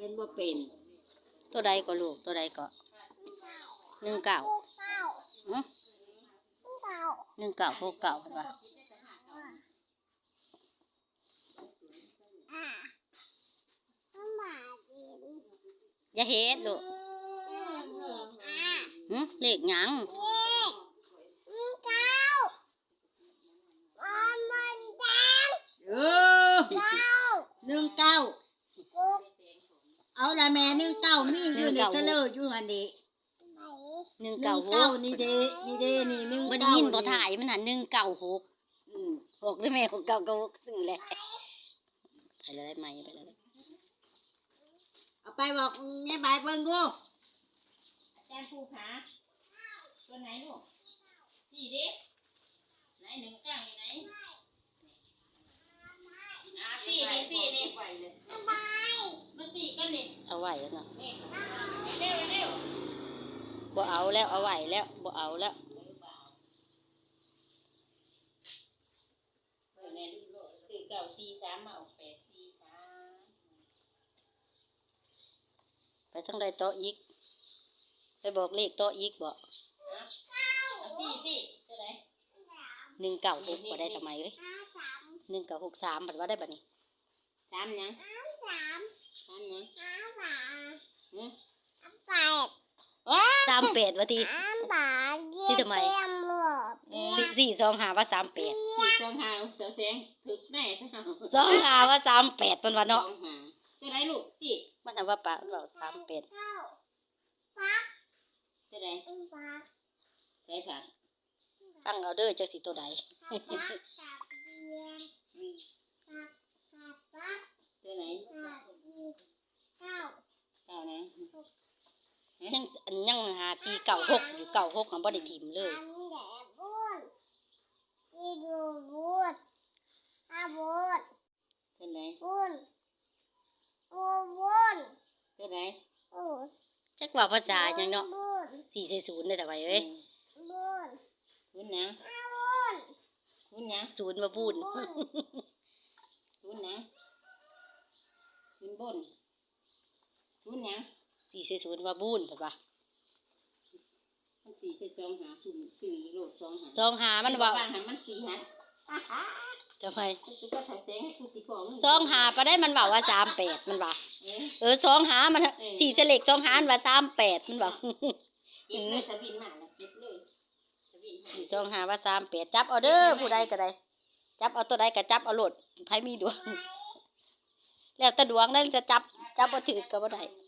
เป็นบ่เป็นตัวใดก็ลูกตัวใดก็หนึ่งเก้าหึหนึ่งเก้าหกเก้าเห็นปะอย่าเฮ็ดลูกหึเลขหยังเออหนึ่งเก้า เอาละแม่หนึ่งเก้ามีอยู่ในกระเลออยู่อันนี้หนึ่งหนึ่เก้างหเก้ากนี่เด้นี่เด้นี่หนึ่งมันได้เก้ายินบ่ถ่ายมันน่ะหนึ่งเก้าหกอืมหกได้ไหมหกเก้าก็หกซึ่งแหละไปเลยไหมไปเลยเอาไปบอกแม่บายเบิ่งดูอาจารย์ภูผาตัวไหนลูกสี่ดิไหนหนึ่งเก้าอยู่ไหนอ่าสี่นี่สี่นี่มันสี่ ก็นี่เอาไว้แล้วเนาะนี่เร็วเร็วบ่เอาแล้วเอาไว้แล้วบ่เอาแล้วเออเนี่ยดูโลดสี่เก้าสี่สามมาออกแปดสี่สามไปทั้งใดโตะอีก ไปบอกเลขโตะอีกบ่เอาสี่สี่ตัวไหนหนึ่งเก้าหกบ่ได้ทำไมเอ้ยหนึ่งเก้าหกสามบัดว่าได้บัดนี้สามยังสาม ยังหือสามแปดวะทีที่ทำไมเออสี่สี่สองหาว่าสามแปดสี่สองห้าเสือแสงถึกแน่ทั้งห้าสองหาว่าสามแปดมันว่าสอเนาะงห้าตัวไหนลูกสี่มันทำว่าปะมันบอกสามแปดตัวไหนใส่ผักตั้งเอาเด้อเจ้าสิตัวใด ตัวไหนเก้านะยังยังหาสี่เก้าหกอยู่เก้าหกของบ่ได้ทิมเลยตัวไหนตัวไหนจักว่าภาษาหยังเนาะสี่ใส่ศูนย์ได้ทำไมเอ้ยคุณนะคุณนะศูนย์มาพูดคุณนะคุณบนคุณนะ สี่ใส่ศูนย์มาบูนถูกปะมันสี่ใส่สองหาคุณสี่โลดสองหาสองหามันว่าบ้านหันมันสี่หาอ่าฮะทำไมคุณก็ถ่ายแสงให้คุณสีของสองหาไปได้มันบอกว่าสามแปดมันว่าเอ๊ะเออสองหามันสี่เสล็กสองหารว่าสามแปดมันบอกเก็บเลยทะบินมาแล้วเก็บเลยทะบินหาสี่สองหาว่าสามแปดจับเอาเด้อผู้ใดก็ได้จับเอาตัวใดก็จับเอาโหลดไผมีดวง แล้วแต่ดวงนั่นจะจับจับบ่ถือก็บ่ได้เ